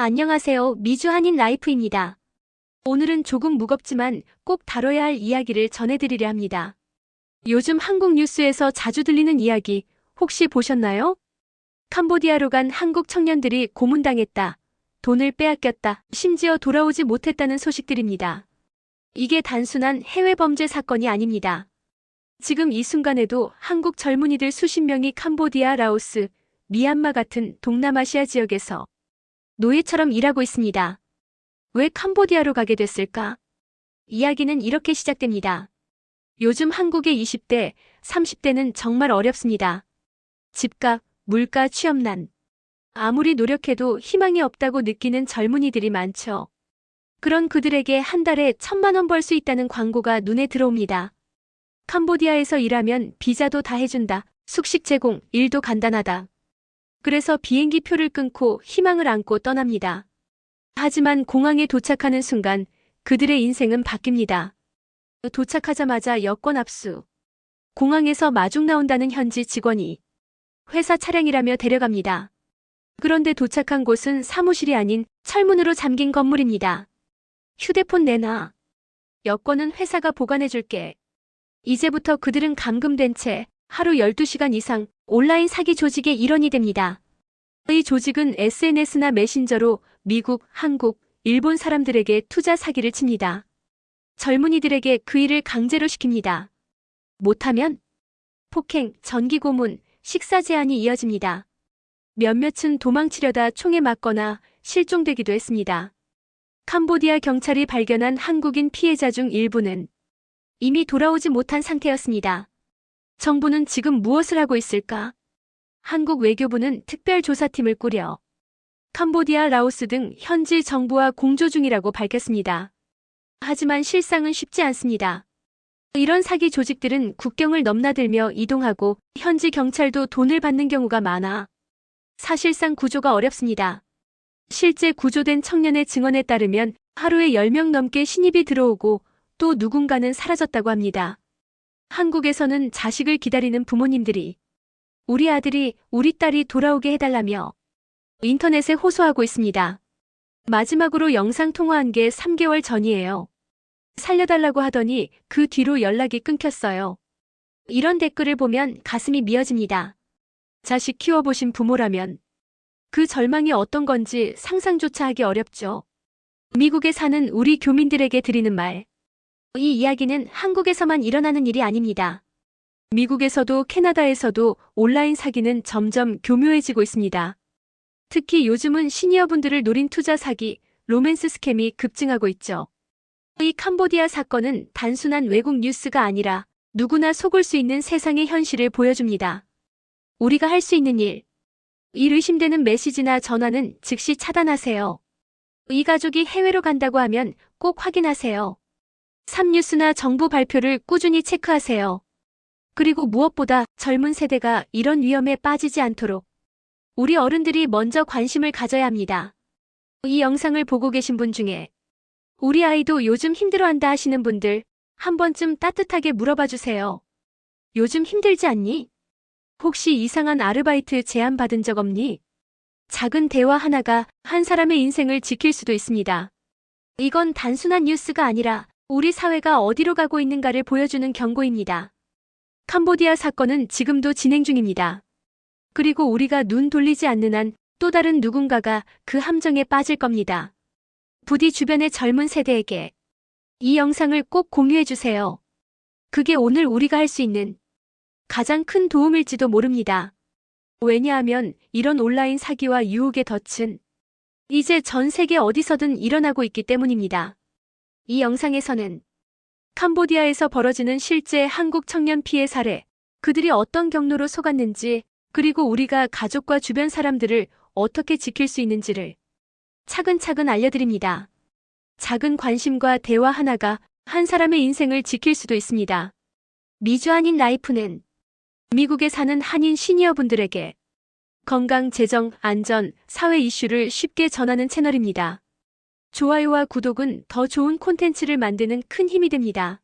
안녕하세요. 미주 한인 라이프입니다. 오늘은 조금 무겁지만 꼭 다뤄야 할 이야기를 전해드리려 합니다. 요즘 한국 뉴스에서 자주 들리는 이야기 혹시 보셨나요? 캄보디아로 간 한국 청년들이 고문당했다. 돈을 빼앗겼다. 심지어 돌아오지 못했다는 소식들입니다. 이게 단순한 해외 범죄 사건이 아닙니다. 지금 이 순간에도 한국 젊은이들 수십 명이 캄보디아, 라오스, 미얀마 같은 동남아시아 지역에서 노예처럼 일하고 있습니다. 왜 캄보디아로 가게 됐을까? 이야기는 이렇게 시작됩니다. 요즘 한국의 20대, 30대는 정말 어렵습니다. 집값, 물가, 취업난. 아무리 노력해도 희망이 없다고 느끼는 젊은이들이 많죠. 그런 그들에게 한 달에 천만 원 벌 수 있다는 광고가 눈에 들어옵니다. 캄보디아에서 일하면 비자도 다 해준다. 숙식 제공, 일도 간단하다. 그래서 비행기 표를 끊고 희망을 안고 떠납니다. 하지만 공항에 도착하는 순간 그들의 인생은 바뀝니다. 도착하자마자 여권 압수. 공항에서 마중 나온다는 현지 직원이 회사 차량이라며 데려갑니다. 그런데 도착한 곳은 사무실이 아닌 철문으로 잠긴 건물입니다. 휴대폰 내놔. 여권은 회사가 보관해줄게. 이제부터 그들은 감금된 채 하루 12시간 이상 온라인 사기 조직의 일원이 됩니다. 이 조직은 SNS나 메신저로 미국, 한국, 일본 사람들에게 투자 사기를 칩니다. 젊은이들에게 그 일을 강제로 시킵니다. 못하면 폭행, 전기 고문, 식사 제한이 이어집니다. 몇몇은 도망치려다 총에 맞거나 실종되기도 했습니다. 캄보디아 경찰이 발견한 한국인 피해자 중 일부는 이미 돌아오지 못한 상태였습니다. 정부는 지금 무엇을 하고 있을까? 한국 외교부는 특별조사팀을 꾸려 캄보디아, 라오스 등 현지 정부와 공조 중이라고 밝혔습니다. 하지만 실상은 쉽지 않습니다. 이런 사기 조직들은 국경을 넘나들며 이동하고 현지 경찰도 돈을 받는 경우가 많아 사실상 구조가 어렵습니다. 실제 구조된 청년의 증언에 따르면 하루에 10명 넘게 신입이 들어오고 또 누군가는 사라졌다고 합니다. 한국에서는 자식을 기다리는 부모님들이 우리 아들이 우리 딸이 돌아오게 해달라며 인터넷에 호소하고 있습니다. 마지막으로 영상 통화한 게 3개월 전이에요. 살려달라고 하더니 그 뒤로 연락이 끊겼어요. 이런 댓글을 보면 가슴이 미어집니다. 자식 키워보신 부모라면 그 절망이 어떤 건지 상상조차 하기 어렵죠. 미국에 사는 우리 교민들에게 드리는 말. 이 이야기는 한국에서만 일어나는 일이 아닙니다. 미국에서도 캐나다에서도 온라인 사기는 점점 교묘해지고 있습니다. 특히 요즘은 시니어분들을 노린 투자 사기, 로맨스 스캠이 급증하고 있죠. 이 캄보디아 사건은 단순한 외국 뉴스가 아니라 누구나 속을 수 있는 세상의 현실을 보여줍니다. 우리가 할 수 있는 일. 일 의심되는 메시지나 전화는 즉시 차단하세요. 이 가족이 해외로 간다고 하면 꼭 확인하세요. 3뉴스나 정부 발표를 꾸준히 체크하세요. 그리고 무엇보다 젊은 세대가 이런 위험에 빠지지 않도록 우리 어른들이 먼저 관심을 가져야 합니다. 이 영상을 보고 계신 분 중에 우리 아이도 요즘 힘들어한다 하시는 분들 한 번쯤 따뜻하게 물어봐 주세요. 요즘 힘들지 않니? 혹시 이상한 아르바이트 제안 받은 적 없니? 작은 대화 하나가 한 사람의 인생을 지킬 수도 있습니다. 이건 단순한 뉴스가 아니라 우리 사회가 어디로 가고 있는가를 보여주는 경고입니다. 캄보디아 사건은 지금도 진행 중입니다. 그리고 우리가 눈 돌리지 않는 한 또 다른 누군가가 그 함정에 빠질 겁니다. 부디 주변의 젊은 세대에게 이 영상을 꼭 공유해 주세요. 그게 오늘 우리가 할 수 있는 가장 큰 도움일지도 모릅니다. 왜냐하면 이런 온라인 사기와 유혹의 덫은 이제 전 세계 어디서든 일어나고 있기 때문입니다. 이 영상에서는 캄보디아에서 벌어지는 실제 한국 청년 피해 사례, 그들이 어떤 경로로 속았는지, 그리고 우리가 가족과 주변 사람들을 어떻게 지킬 수 있는지를 차근차근 알려드립니다. 작은 관심과 대화 하나가 한 사람의 인생을 지킬 수도 있습니다. 미주 한인 라이프는 미국에 사는 한인 시니어분들에게 건강, 재정, 안전, 사회 이슈를 쉽게 전하는 채널입니다. 좋아요와 구독은 더 좋은 콘텐츠를 만드는 큰 힘이 됩니다.